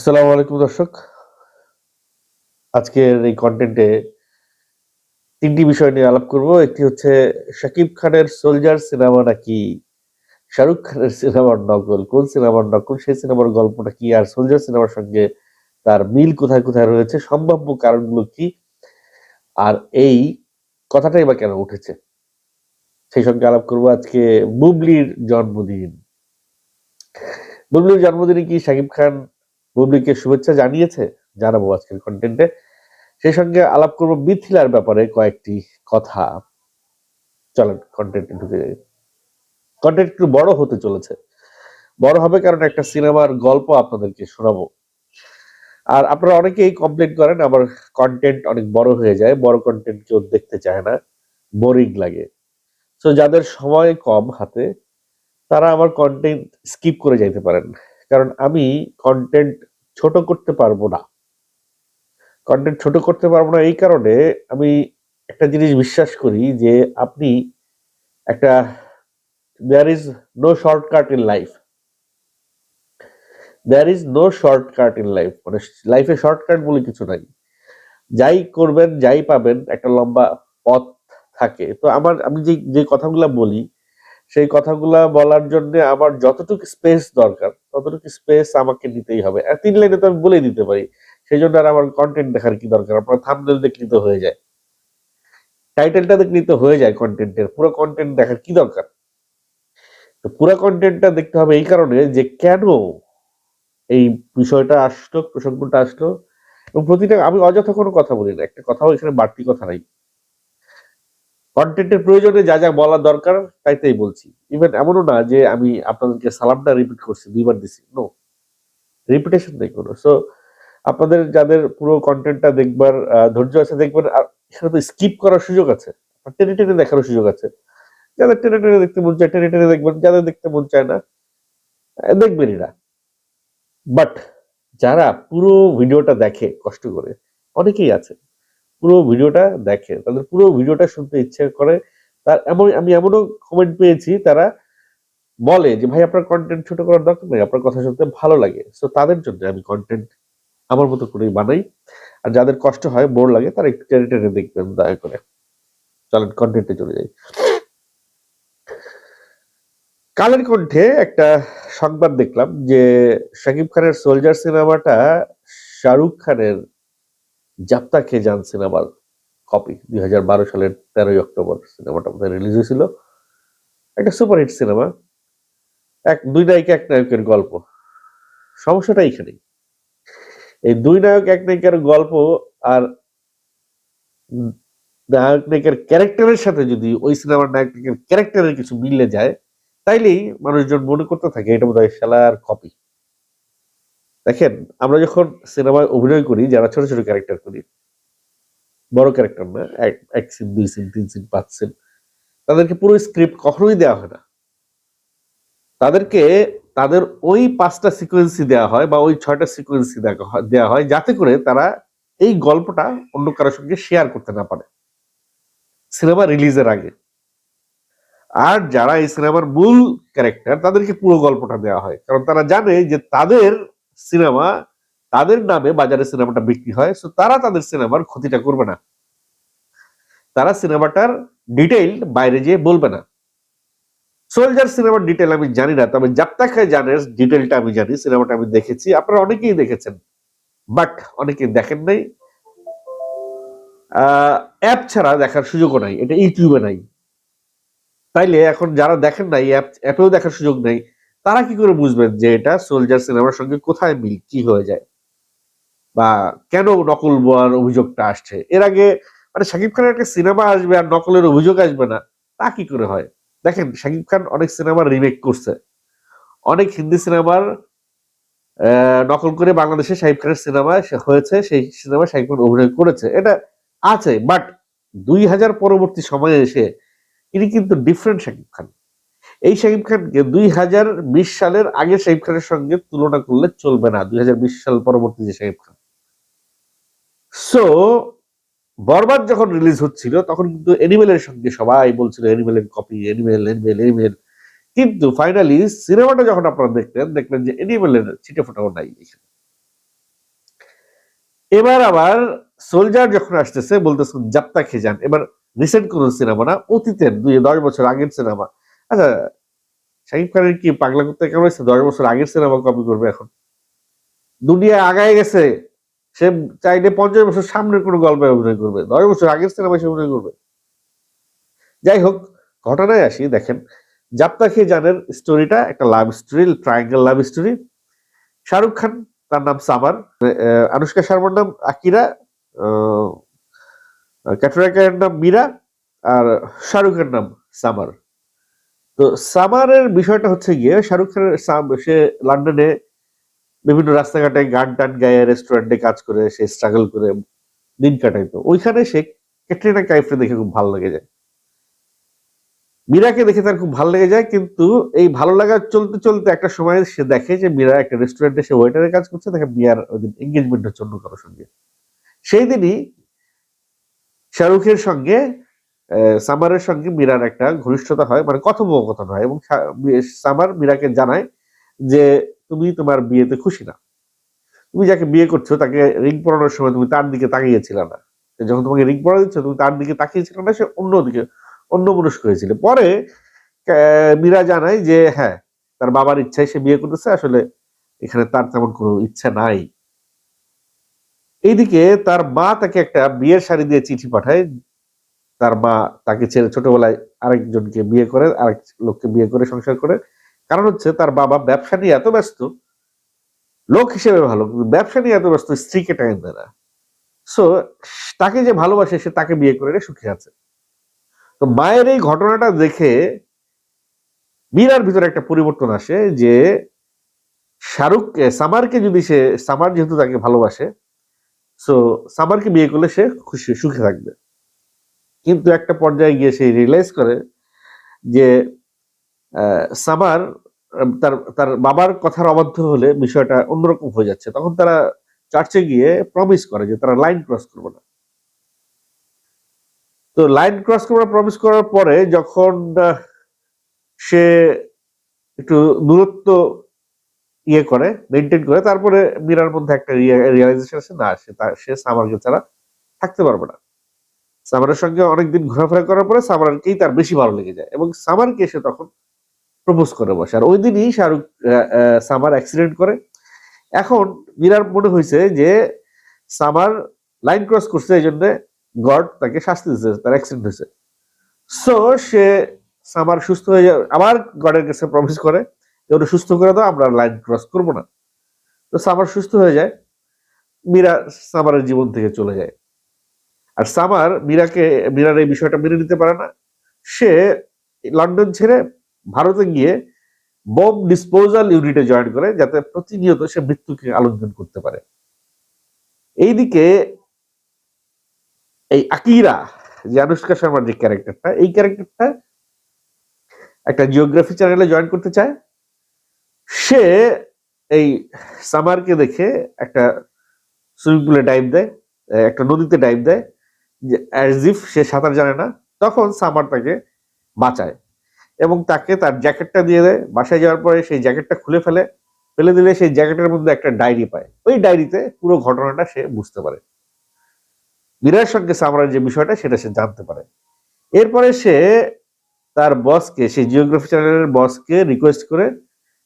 আসসালামু আলাইকুম দর্শক। আজকের এই কন্টেন্টে তিনটি বিষয় নিয়ে আলাপ করব। একটি হচ্ছে শাকিব খানের সোলজার সিনেমা নাকি শাহরুখ খানের সিনেমার নকল? কোন সিনেমার নকল? সেই সিনেমার গল্পটা কি? আর সোলজার সিনেমার সঙ্গে তার মিল কোথায় কোথায় রয়েছে? সম্ভাব্য কারণগুলো কি? আর এই কথাটাই বা কেন উঠেছে? সেই সঙ্গে আলাপ করব আজকে বুবলির জন্মদিন। বুবলির জন্মদিনে কি শাকিব খান বুবলিকে শুভেচ্ছা জানিয়েছে, জানাব আজকের কন্টেন্টে সেই সঙ্গে আলাপ করব মিথিলার ব্যাপারে কয়েকটি কথা। চলেন কন্টেন্টে ঢুকে যাই। কন্টেন্ট একটু বড় হতে চলেছে। বড় হবে কারণ একটা সিনেমার গল্প আপনাদেরকে শোনাবো। আর আপনারা অনেকেই কমপ্লেন করেন, আমার কন্টেন্ট অনেক বড় হয়ে যায়, বড় কন্টেন্ট কেউ দেখতে চায় না বোরিং লাগে। তো যাদের সময় কম হাতে, তারা আমার কন্টেন্ট স্কিপ করে যাইতে পারেন। কারণ আমি কন্টেন্ট ছোট করতে পারব না। কন্টেন্ট ছোট করতে পারব না এই কারণে আমি একটা জিনিস বিশ্বাস করি যে আপনি একটা there is no shortcut in life there is no shortcut in life মানে লাইফে শর্টকাট বলে কিছু নাই। যাই করবেন, যাই পাবেন, একটা লম্বা পথ থাকে। তো আমার, আমি যে যে কথাগুলো বলি সেই কথাগুলা বলার জন্য আমার যতটুকু স্পেস দরকার, ততটুকু স্পেস আমাকে নিতেই হবে। আর তিন লাইনে তো আমি বলে দিতে পারি সেই জন্য আর আমার কন্টেন্ট দেখার কি দরকার? আপনার থামনেল দেখলে তো হয়ে যায়। টাইটেলটা দেখলে তো হয়ে যায় কন্টেন্টের পুরো কন্টেন্ট দেখার কি দরকার? তো পুরো কন্টেন্টটা দেখতে হবে এই কারণে যে কেন এই বিষয়টা আসলো, প্রসঙ্গটা আসলো, এবং প্রতিটা, আমি অযথা কোনো কথা বলি না, একটা কথাও এখানে বাড়তি কথা নাই। কন্টেন্টের প্রয়োজনে যা যা বলা দরকার তাই তাই বলছি। ইভেন এমনও না যে আমি আপনাদেরকে সালামটা রিপিট করছি, দুইবার দিছি। নো রিপিটেশন নেই কোনো। সো আপনাদের যাদের পুরো কন্টেন্টটা দেখবার ধৈর্য আছে দেখবেন আর এখানে তো স্কিপ করার সুযোগ আছে। টেনে টেনে দেখারও সুযোগ আছে। যাদের টেনে টেনে দেখতে মন চায়, টেনে টেনে দেখবেন। যাদের দেখতে মন চায় না দেখবেনই না। বাট যারা পুরো ভিডিওটা দেখে কষ্ট করে, অনেকেই আছে। পুরো ভিডিওটা দেখে, তাদের পুরো ভিডিওটা শুনতে ইচ্ছে করে। তার এমন, আমি এমনও কমেন্ট পেয়েছি, তারা বলে যে, ভাই, আপনার কন্টেন্ট ছোট করার দরকার নেই, আপনার কথা শুনতে ভালো লাগে। সো তাদের জন্য আমি কন্টেন্ট আমার মতো করেই বানাই। আর যাদের কষ্ট হয় বোর লাগে, তারা একটু টেনে টেনে দেখবেন, দয়া করে। চলেন কন্টেন্টে চলে যাই। কালের কণ্ঠে একটা সংবাদ দেখলাম যে, শাকিব খানের সোলজার সিনেমাটা শাহরুখ খানের জাপ্তা খেয়ে যান সিনেমার কপি, দুই হাজার বারো সালের তেরোই অক্টোবর সিনেমাটা বোধহয় রিলিজ হয়েছিল। একটা সুপারহিট সিনেমা, এক, দুই নায়িক, এক নায়কের গল্প। সমস্যাটা এইখানেই। এই দুই নায়ক, এক নায়িকার গল্প আর নায়ক, নায়িকার ক্যারেক্টারের সাথে যদি ওই সিনেমার নায়ক, নায়িকার ক্যারেক্টারের কিছু মিললে যায়, তাইলেই মানুষজন মনে করতে থাকে, এটা বোধ হয় খেলার কপি। দেখেন, আমরা যখন সিনেমায় অভিনয় করি, যারা ছোট ছোট ক্যারেক্টার করি, বড় ক্যারেক্টার না, এক সিন দুই সিন তিন সিন পাঁচ সিন তাদেরকে পুরো স্ক্রিপ্ট কখনোই দেওয়া হয় না। তাদেরকে তাদের ওই পাঁচটা সিকোয়েন্সি দেওয়া হয় বা ওই ছয়টা সিকোয়েন্সি দেওয়া হয় যাতে করে তারা এই গল্পটা অন্য কারোর সঙ্গে শেয়ার করতে না পারে। সিনেমা রিলিজের আগে। আর যারা এই সিনেমার মূল ক্যারেক্টার তাদেরকে পুরো গল্পটা দেওয়া হয়। কারণ তারা জানে যে তাদের সিনেমা, তাদের নামে বাজারে সিনেমাটা বিক্রি হয় সো তারা তাদের সিনেমার ক্ষতিটা করবে না। তারা সিনেমাটার ডিটেইল বাইরে যেয়ে বলবে না। সোলজার সিনেমার ডিটেল আমি জানি না, তবে জাপ্তা খায় জানের ডিটেলটা আমি জানি, সিনেমাটা আমি দেখেছি, আপনারা অনেকেই দেখেছেন বাট অনেকে দেখেন নাই। অ্যাপ ছাড়া দেখার সুযোগও নাই, এটা ইউটিউবে নাই। তাইলে এখন যারা দেখেন নাই অ্যাপ অ্যাপেও দেখার সুযোগ নেই। তারা কি করে বুঝবেন যে এটা সোলজার সিনেমার সঙ্গে কোথায় মিল, কি হয়ে যায়? বা কেন নকল বোয়ার অভিযোগটা আসছে? এর আগে মানে শাকিব খানের একটা সিনেমা আসবে আর নকলের অভিযোগ আসবে না, তা কি করে হয়? দেখেন শাকিব খান অনেক সিনেমার রিমেক করছে। অনেক হিন্দি সিনেমার নকল করে বাংলাদেশে শাহিব খানের সিনেমা হয়েছে, সেই সিনেমা শাহিব খান অভিনয় করেছে। এটা আছে বাট দুই হাজার পরবর্তী সময়ে এসে তিনি কিন্তু ডিফারেন্ট শাকিব খান এই শাকিব খানকে দুই হাজার বিশ সালের আগে শাকিব খানের সঙ্গে তুলনা করলে চলবে না, দুই হাজার বিশ সাল পরবর্তী যে শাকিব খান। সো বরবাদ যখন রিলিজ হচ্ছিল, তখন কিন্তু এনিমেলের সঙ্গে সবাই বলছিল এনিমেলের কপি এনিমেল এনিমেল এনিমেল কিন্তু ফাইনালি সিনেমাটা যখন আপনারা দেখলেন দেখলেন যে এনিমেলের ছিটে ফোটাও নাই এখানে। এবার আবার সোলজার যখন আসতেছে, বলতেছেন খেয়ে যান এবার রিসেন্ট কোন সিনেমা না, অতীতের দুই, দশ বছর আগের সিনেমা। আচ্ছা শাকিব খানের কি পাগলা করতে কেমন হয়েছে দশ বছর আগের সিনেমা কপি করবে এখন। দুনিয়া আগায় গেছে। সে চাইলে পঞ্চাশ বছর সামনের কোনো গল্পে অভিনয় করবে। দশ বছর আগের সিনেমায় সে অভিনয় করবে। যাই হোক, ঘটনায় আসি, দেখেন। যাত্রা খেয়ে জানের স্টোরিটা একটা love story triangle love story Shahrukh Khan, তার নাম সামার। আনুষ্কা শর্মার নাম আকিরা। ক্যাটরিনার নাম মীরা। আর শাহরুখের নাম সামার। তো সামারের বিষয়টা হচ্ছে গিয়ে শাহরুখ খানের সে লন্ডনে বিভিন্ন রাস্তাঘাটে গান টান গায়ে রেস্টুরেন্টে কাজ করে, সে স্ট্রাগল করে, দিন কাটাইতো। ওইখানে সে ক্যাটরিনা কাইফকে দেখে খুব ভালো লেগে যায়। মীরাকে দেখে তার খুব ভালো লেগে যায়, কিন্তু এই ভালো লাগা চলতে চলতে একটা সময় সে দেখে যে মীরা একটা রেস্টুরেন্টে সে ওয়েটারের কাজ করছে, দেখে মিয়ার ওইদিন এঙ্গেজমেন্ট হচ্ছে অন্য কারোর সঙ্গে। সেই দিনই শাহরুখের সঙ্গে সামারের সঙ্গে মীরার একটা ঘনিষ্ঠতা হয় মানে কথোপকথন হয় এবং সামার মীরাকে জানায় যে তুমি তোমার বিয়েতে খুশি না। তুমি যাকে বিয়ে করছ তাকে রিং পরানোর সময় তুমি তার দিকে তাকিয়েছিল না। যখন তোমাকে রিং পরা দিচ্ছ, তুমি তার দিকে তাকিয়েছিল না, সে অন্য দিকে, অন্য মনস্ক হয়েছিল। পরে মীরা জানায় যে হ্যাঁ তার বাবার ইচ্ছায় সে বিয়ে করতেছে, আসলে এখানে তার তেমন কোনো ইচ্ছা নাই। এইদিকে তার মা তাকে একটা বিয়ের শাড়ি দিয়ে চিঠি পাঠায় তার মা তাকে ছেড়ে ছোটবেলায় আরেকজনকে বিয়ে করে, আরেক লোককে বিয়ে করে, সংসার করে। কারণ হচ্ছে তার বাবা ব্যবসা নিয়ে এত ব্যস্ত, লোক হিসেবে ভালো, কিন্তু ব্যবসা নিয়ে এত ব্যস্ত, স্ত্রীকে টাইম দেয় না। সো তাকে যে ভালোবাসে, সে তাকে বিয়ে করে সুখী আছে। তো মায়ের এই ঘটনাটা দেখে মীরার ভিতরে একটা পরিবর্তন আসে যে শাহরুখ সামারকে যদি সে, সামার যেহেতু তাকে ভালোবাসে সো সামারকে বিয়ে করলে সে খুশি, সুখে থাকবে। কিন্তু একটা পর্যায়ে গিয়ে সে রিয়েলাইজ করে যে সামার তার তার বাবার কথার অবাধ্য হলে বিষয়টা অন্যরকম হয়ে যাচ্ছে। তখন তারা চার্চে গিয়ে প্রমিস করে যে তারা লাইন ক্রস করবে না। তো লাইন ক্রস করবে প্রমিস করার পরে যখন সে একটু দূরত্ব ইয়ে করে মেনটেন করে, তারপরে মীরার মধ্যে একটা রিয়েলাইজেশন আসে, না, সে তার সামারকে ছাড়া থাকতে পারবে না। সামারের সঙ্গে অনেকদিন ঘোরাফেরা করার পরে সামারকেই তার বেশি ভালো লেগে যায় এবং সামারকে সে তখন প্রপোজ করে বসে। আর ওই দিনই শাহরুখ সামার অ্যাক্সিডেন্ট করে। এখন মীরার মনে হয়েছে যে সামার লাইন ক্রস করছে এই জন্য গড তাকে শাস্তি দিচ্ছে তার অ্যাক্সিডেন্ট হয়েছে। সো সে সামার সুস্থ হয়ে যায় আবার গডের কাছে প্রমিস করে যে ওটা সুস্থ করে দাও, আমরা লাইন ক্রস করব না। তো সামার সুস্থ হয়ে যায়, মীরা সামারের জীবন থেকে চলে যায়। আর সামার মীরাকে, মীরার এই বিষয়টা মেনে নিতে পারে না। সে লন্ডন ছেড়ে ভারতে গিয়ে বোম ডিসপোজাল ইউনিটে জয়েন করে, যাতে প্রতিনিয়ত সে মৃত্যুকে আলিঙ্গন করতে পারে। এইদিকে এই আকিরা, যে আনুষ্কা শর্মার যে ক্যারেক্টারটা, এই ক্যারেক্টারটা একটা জিওগ্রাফি চ্যানেলে জয়েন করতে চায়। সে এই সামারকে দেখে একটা সুইমিং পুলে ডাইভ দেয়, একটা নদীতে ডাইভ দেয় অ্যাজ সে সাঁতার জানে না, তখন সামার তাকে বাঁচায় এবং তাকে তার জ্যাকেটটা দিয়ে দেয়। বাসায় যাওয়ার পরে সেই জ্যাকেটটা খুলে ফেলে ফেলে দিলে সেই জ্যাকেটের মধ্যে একটা ডায়েরি পায়। ওই ডায়েরিতে পুরো ঘটনাটা সে বুঝতে পারে। মীরার সঙ্গে সামরার যে বিষয়টা, সেটা সে জানতে পারে। এরপরে সে তার বসকে সেই জিওগ্রাফি চ্যানেলের বসকে রিকোয়েস্ট করে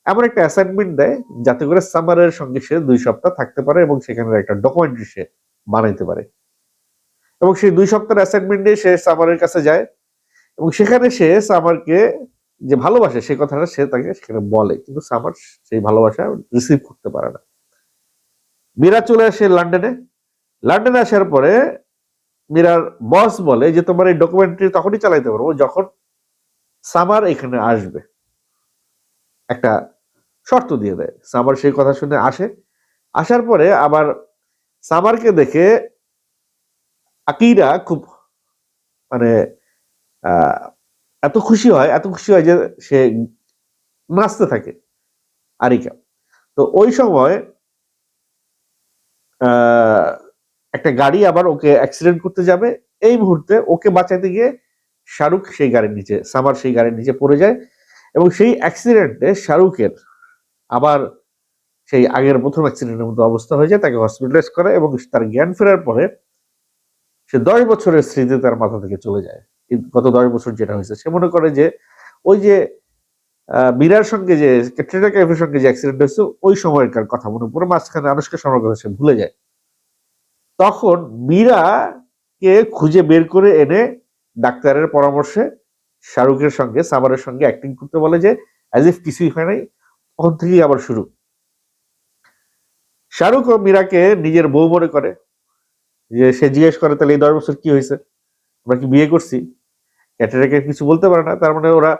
এমন একটা অ্যাসাইনমেন্ট দেয়, যাতে করে সামারের সঙ্গে সে দুই সপ্তাহ থাকতে পারে এবং সেখানে একটা ডকুমেন্টারি সে বানাইতে পারে। এবং সেই দুই সপ্তাহের অ্যাসাইনমেন্টে সে সামারের কাছে যায়। এবং সেখানে সে সামারকে যে ভালোবাসে সে কথাটা সে তাকে সেখানে বলে। কিন্তু সামার সেই ভালোবাসা রিসিভ করতে পারে না। মীরা চলে আসে লন্ডনে লন্ডনে আসার পরে মীরার বস বলে যে, তোমার এই ডকুমেন্টারি তখনই চালাইতে পারব যখন সামার এখানে আসবে। একটা শর্ত দিয়ে দেয়। সামার সেই কথা শুনে আসে। আসার পরে আবার সামারকে দেখে আকিরা খুব মানে এত খুশি হয়, এত খুশি হয় যে সে নাচতে থাকে আরিকা। তো ওই সময় একটা গাড়ি আবার ওকে অ্যাক্সিডেন্ট করতে যাবে। এই মুহূর্তে ওকে বাঁচাতে গিয়ে শাহরুখ সেই গাড়ির নিচে, সামার সেই গাড়ির নিচে পড়ে যায় এবং সেই অ্যাক্সিডেন্টে শাহরুখের আবার সেই আগের প্রথম অ্যাক্সিডেন্টের মতো অবস্থা হয়ে যায়, তাকে হসপিটালাইজ করে এবং তার জ্ঞান ফেরার পরে সে দশ বছরের স্মৃতি তার মাথা থেকে চলে যায়। গত দশ বছর যেটা হয়েছে, সে মনে করে যে ওই যে মীরার সঙ্গে যে ক্যাটরিনা ক্যাফের সঙ্গে যে অ্যাক্সিডেন্ট হয়েছে, ওই সময়কার কথা মনে পড়ে মাঝখানে আনুষ্কা শর্মার কথা সে ভুলে যায়। তখন মীরাকে খুঁজে বের করে এনে ডাক্তারের পরামর্শে শাহরুখের সঙ্গে, সামারের সঙ্গে অ্যাক্টিং করতে বলে যে অ্যাজ ইফ কিছুই হয় নাই, তখন থেকেই আবার শুরু। শাহরুখ ও মীরাকে নিজের বউ মনে করে। যে সে জিজ্ঞেস করে, তাহলে এই দশ বছর কি হয়েছে? আমরা কি বিয়ে করছি? ক্যাটেরাকে কিছু বলতে পারে না। তার মানে ওরা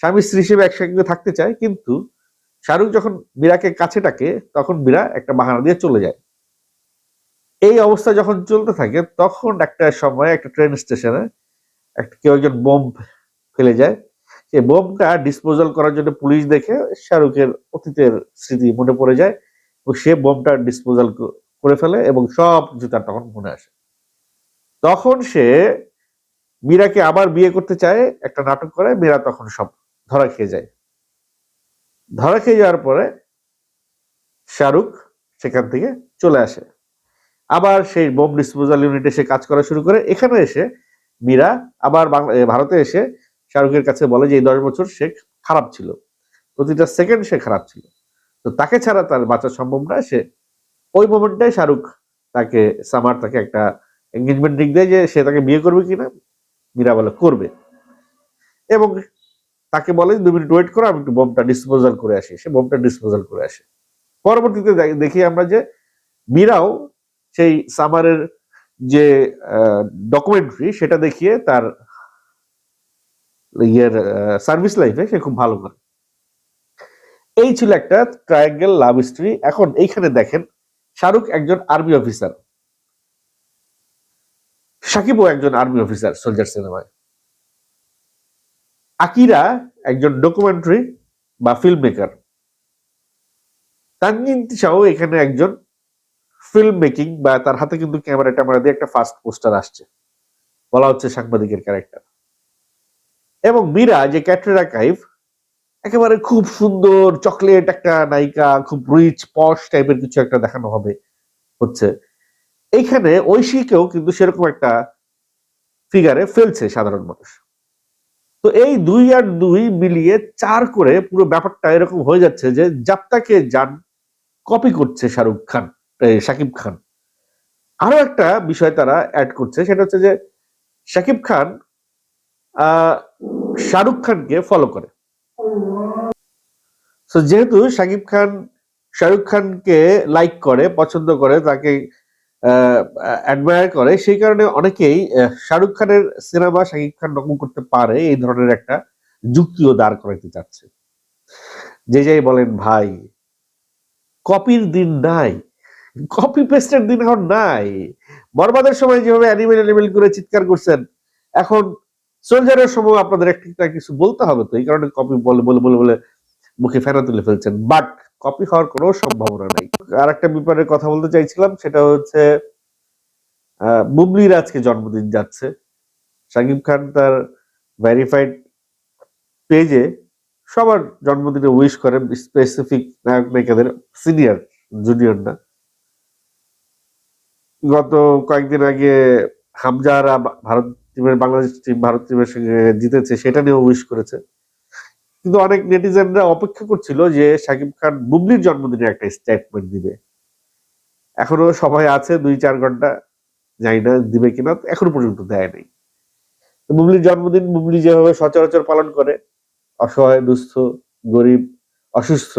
স্বামী স্ত্রী হিসেবে একসঙ্গে থাকতে চায়, কিন্তু শাহরুখ যখন মীরাকে কাছে ডাকে, তখন মীরা একটা বাহানা দিয়ে চলে যায়। এই অবস্থা যখন চলতে থাকে, তখন একটা সময় একটা ট্রেন স্টেশনে একটা কেউ একজন বোম ফেলে যায়। সেই বোমটা ডিসপোজাল করার জন্য পুলিশ দেখে শাহরুখের অতীতের স্মৃতি মনে পড়ে যায় এবং সে বোমটা ডিসপোজাল করে ফেলে এবং সব জুতার তখন মনে আসে। তখন সে মীরাকে আবার বিয়ে করতে চায়, একটা নাটক করে, মীরা তখন সব ধরা খেয়ে যায়। ধরা খেয়ে যাওয়ার পরে শাহরুখ সেখান থেকে চলে আসে। আবার সেই বোম ডিসপোজাল ইউনিটে সে কাজ করা শুরু করে। এখানে এসে মীরা আবার ভারতে এসে শাহরুখের কাছে বলে যে, এই দশ বছর সে খারাপ ছিল। প্রতিটা সেকেন্ড সে খারাপ ছিল। তো তাকে ছাড়া তার বাঁচা সম্ভব না। সে ওই মোমেন্টটাই শাহরুখ তাকে, সামার তাকে একটা এঙ্গেজমেন্ট রিং দেয় যে সে তাকে বিয়ে করবে কিনা? মীরা বলে, করবে। এবং তাকে বলে দু মিনিট ওয়েট করো, আমি একটু বোমটা ডিসপোজাল করে আসি। সে বোমটা ডিসপোজাল করে আসে। পরবর্তীতে দেখি আমরা যে মীরাও সেই সামারের যে ডকুমেন্টারি সেটা দেখিয়ে তার ইয়ের সার্ভিস লাইফে সে খুব ভালো করে। এই ছিল একটা ট্রায়াঙ্গেল লাভ স্টোরি এখন এইখানে দেখেন শাহরুখ একজন আর্মি অফিসার। সাকিবও একজন আর্মি অফিসার সোলজার সিনেমায়। আকিরা একজন ডকুমেন্টারি বা ফিল্ম মেকার তানজিন তিশাও এখানে একজন ফিল্ম মেকিং বা তার হাতে কিন্তু ক্যামেরা ট্যামেরা দিয়ে একটা ফার্স্ট পোস্টার আসছে। বলা হচ্ছে সাংবাদিকের ক্যারেক্টার এবং মীরা যে ক্যাটরিনা কাইফ একেবারে খুব সুন্দর চকলেট একটা নায়িকা খুব রিচ পশ টাইপের কিছু একটা দেখানো হবে হচ্ছে। এইখানে ঐশীকেও কিন্তু সেরকম একটা ফিগারে ফেলছে সাধারণ মানুষ। তো এই দুই আর দুই মিলিয়ে চার করে পুরো ব্যাপারটা এরকম হয়ে যাচ্ছে যে জাপ্তাকে যান কপি করছে শাহরুখ খান শাকিব খান। আরও একটা বিষয় তারা অ্যাড করছে সেটা হচ্ছে যে শাকিব খান আহ, শাহরুখ খানকে ফলো করে। তো যেহেতু শাকিব খান, শাহরুখ খানকে লাইক করে, পছন্দ করে, তাকে অ্যাডমায়ার করে, সেই কারণে অনেকেই শাহরুখ খানের সিনেমা শাকিব খান নকল করতে পারে, এই ধরনের একটা যুক্তিও দাঁড় করাইতে চাচ্ছে। যে যাই বলেন, ভাই কপির দিন নাই কপি পেস্টের দিন এখন নাই। বরবাদের সময় যেভাবে অ্যানিমেল অ্যানিমেল করে চিৎকার করছেন, এখন সোলজারের সময় আপনাদের একটা কিছু বলতে হবে তো, এই কারণে কপি বলে বলে বলে বলে মুখে ফেনা তুলে ফেলছেন। বাট কপি হওয়ার কোনো সম্ভাবনা নেই। আর একটা ব্যাপারে কথা বলতে চাইছিলাম, সেটা হচ্ছে বুবলির আজকে জন্মদিন যাচ্ছে। শাকিব খান তার ভেরিফাইড পেজে সবার জন্মদিনে উইশ করে স্পেসিফিক নায়ক নায়িকাদের সিনিয়র জুনিয়র না। গত কয়েকদিন আগে হামজারা বা- ভারত টিমের, বাংলাদেশ টিম, ভারত টিমের সঙ্গে জিতেছে, সেটা নিয়েও উইশ করেছে। কিন্তু অনেক নেটিজেনরা অপেক্ষা করছিল যে শাকিব খান বুবলির জন্মদিনে একটা স্টেটমেন্ট দিবে। এখনও সময় আছে, দুই চার ঘণ্টা, জানি না দিবে কিনা, এখনও পর্যন্ত দেয় নাই। বুবলির জন্মদিন, বুবলি যেভাবে সচরাচর পালন করে, অসহায়, দুস্থ, গরিব, অসুস্থ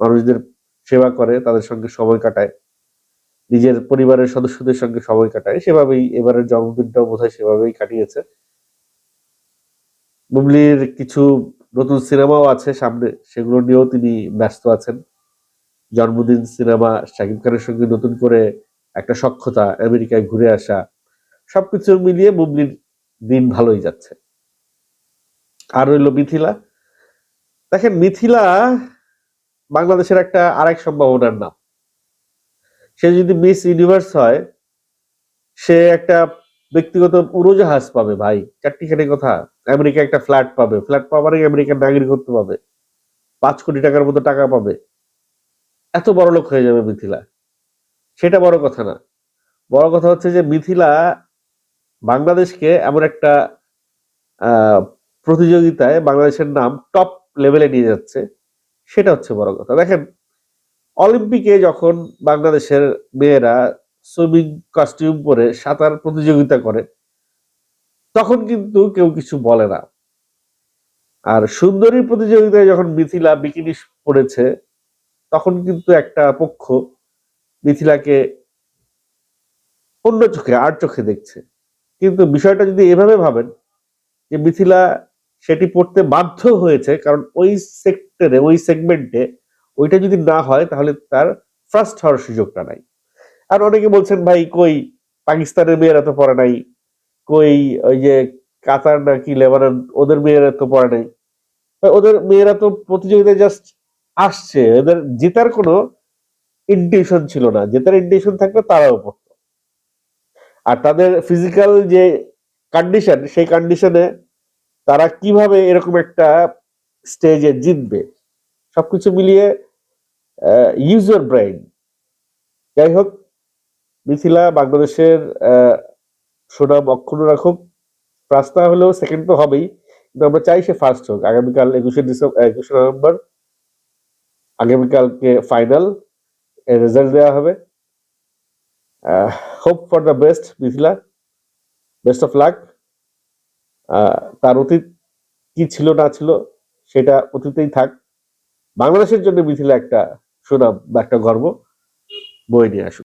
মানুষদের সেবা করে, তাদের সঙ্গে সময় কাটায়। নিজের পরিবারের সদস্যদের সঙ্গে সময় কাটায়। সেভাবেই এবারের জন্মদিনটাও বোধহয় সেভাবেই কাটিয়েছে। বুবলির কিছু নতুন সিনেমাও আছে সামনে, সেগুলো নিয়েও তিনি ব্যস্ত আছেন। জন্মদিন সিনেমা শাকিব খানের সঙ্গে নতুন করে একটা সক্ষতা, আমেরিকায় ঘুরে আসা, সবকিছু মিলিয়ে বুবলির দিন ভালোই যাচ্ছে। আর রইল মিথিলা। দেখেন, মিথিলা বাংলাদেশের একটা আরেক সম্ভাবনার নাম। সে যদি মিস ইউনিভার্স হয়, সে একটা ব্যক্তিগত উড়োজাহাজ পাবে ভাই। চারটিখানি কথা। আমেরিকা একটা ফ্ল্যাট পাবে। ফ্ল্যাট পাওয়ার আমেরিকার নাগরিকত্ব পাবে। পাঁচ কোটি টাকার মতো টাকা পাবে। এত বড় লোক হয়ে যাবে মিথিলা। সেটা বড় কথা না। বড় কথা হচ্ছে যে মিথিলা বাংলাদেশকে এমন একটা প্রতিযোগিতায় বাংলাদেশের নাম টপ লেভেলে নিয়ে যাচ্ছে। সেটা হচ্ছে বড় কথা। দেখেন অলিম্পিকে যখন বাংলাদেশের মেয়েরা সুইমিং কস্টিউম পরে সাঁতার প্রতিযোগিতা করে, তখন কিন্তু কেউ কিছু বলে না। আর সুন্দরী প্রতিযোগিতায় যখন মিথিলা বিকিনি পড়েছে তখন কিন্তু একটা পক্ষ মিথিলাকে অন্য চোখে, আর চোখে দেখছে। কিন্তু বিষয়টা যদি এভাবে ভাবেন যে মিথিলা সেটি পড়তে বাধ্য হয়েছে, কারণ ওই সেক্টরে ওই সেগমেন্টে ওইটা যদি না হয়, তাহলে তার ফার্স্ট হওয়ার সুযোগটা নাই। আর অনেকে বলছেন, ভাই, কই পাকিস্তানের মেয়েরা তো পড়ে নাই? কই ওই যে কাতার নাকি লেবানন, ওদের মেয়েরা তো পড়ে নাই? ওদের মেয়েরা তো প্রতিযোগিতায় জাস্ট আসছে। এদের জেতার কোনো ইন্টেনশন ছিল না। জেতার ইন্টেনশন থাকলে তারাও পড়তো। আর তাদের ফিজিক্যাল যে কন্ডিশন সেই কন্ডিশনে তারা কীভাবে এরকম একটা স্টেজে জিতবে? সবকিছু মিলিয়ে ইউজ ইউর ব্রেইন যাই হোক মিথিলা বাংলাদেশের সুনাম অক্ষুণ্ণ রাখুক। না হলেও সেকেন্ড তো হবেই। কিন্তু আমরা চাই সে ফার্স্ট হোক। আগামীকাল একুশে ডিসেম্বর একুশে নভেম্বর, আগামীকালকে ফাইনাল রেজাল্ট দেওয়া হবে। Hope for the best Mithila. Best of luck তার অতীত কি ছিল না ছিল, সেটা অতীতেই থাক। বাংলাদেশের জন্য মিথিলা একটা সুনাম বা একটা গর্ব বয়ে নিয়ে আসুক।